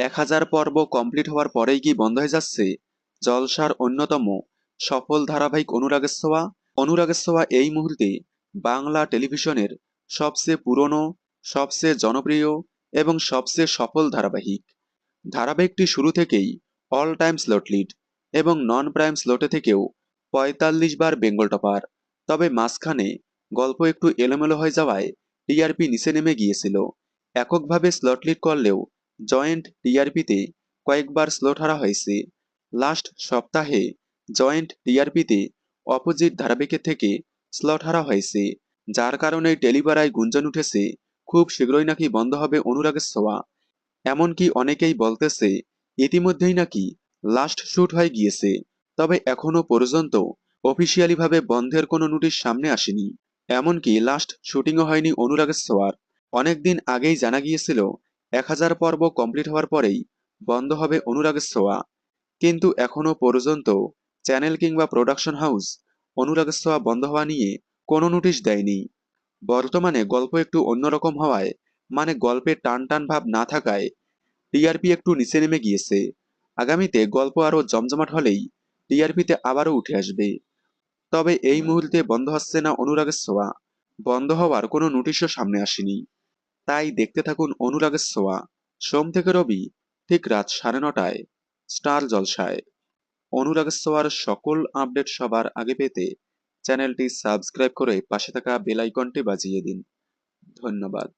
এক হাজার পর্ব কমপ্লিট হওয়ার পরেই কি বন্ধ হয়ে যাচ্ছে? জলসার অন্যতম সফল ধারাবাহিক অনুরাগের ছোঁয়া অনুরাগের এই মুহূর্তে বাংলা টেলিভিশনের সবচেয়ে পুরনো, সবচেয়ে জনপ্রিয় এবং সবচেয়ে সফল ধারাবাহিক। ধারাবাহিকটি শুরু থেকেই অল টাইম স্লট লিড এবং নন প্রাইম স্লটে থেকেও পঁয়তাল্লিশ বার বেঙ্গল টপার। তবে মাঝখানে গল্প একটু এলোমেলো হয়ে যাওয়ায় টিআরপি নিচে নেমে গিয়েছিল। এককভাবে স্লট লিড করলেও জয়েন্ট টিআরপিতে কয়েকবার স্লট হারা হয়েছে। লাস্ট সপ্তাহে জয়েন্ট টিআরপিতে অপোজিট ধারাবাহিকের থেকে স্লট হারা হয়েছে, যার কারণে টেলিপাড়ায় গুঞ্জন উঠেছে। খুব শীঘ্রই নাকি বন্ধ হবে অনুরাগের ছোঁয়া। এমনকি অনেকেই বলতেছে, ইতিমধ্যেই নাকি লাস্ট শুট হয়ে গিয়েছে, তবে এখনও পর্যন্ত অফিসিয়ালিভাবে বন্ধের কোনো নোটিশ সামনে আসেনি। এমনকি লাস্ট শুটিংও হয়নি অনুরাগের ছোঁয়ার। অনেকদিন আগেই জানা গিয়েছিল এক হাজার পর্ব কমপ্লিট হওয়ার পরেই বন্ধ হবে অনুরাগের ছোঁয়া কিন্তু এখনও পর্যন্ত চ্যানেল কিংবা প্রোডাকশন হাউস অনুরাগের ছোঁয়া বন্ধ হওয়া নিয়ে কোনো নোটিশ দেয়নি। বর্তমানে গল্প একটু অন্যরকম হওয়ায় মানে গল্পে টান টান ভাব না থাকায় টিআরপি একটু নিচে নেমে গিয়েছে। আগামীতে গল্প আরও জমজমাট হলেই টিআরপিতে আবারও উঠে আসবে। তবে এই মুহূর্তে বন্ধ হচ্ছে না অনুরাগের ছোঁয়া বন্ধ হওয়ার কোনো নোটিশও সামনে আসেনি। তাই দেখতে থাকুন অনুরাগের সোয়া সোম থেকে রবি, ঠিক রাত সাড়ে নটায়, স্টার জলসায়। অনুরাগের সোয়ার সকল আপডেট সবার আগে পেতে চ্যানেলটি সাবস্ক্রাইব করে পাশে থাকা বেলাইকনটি বাজিয়ে দিন। ধন্যবাদ।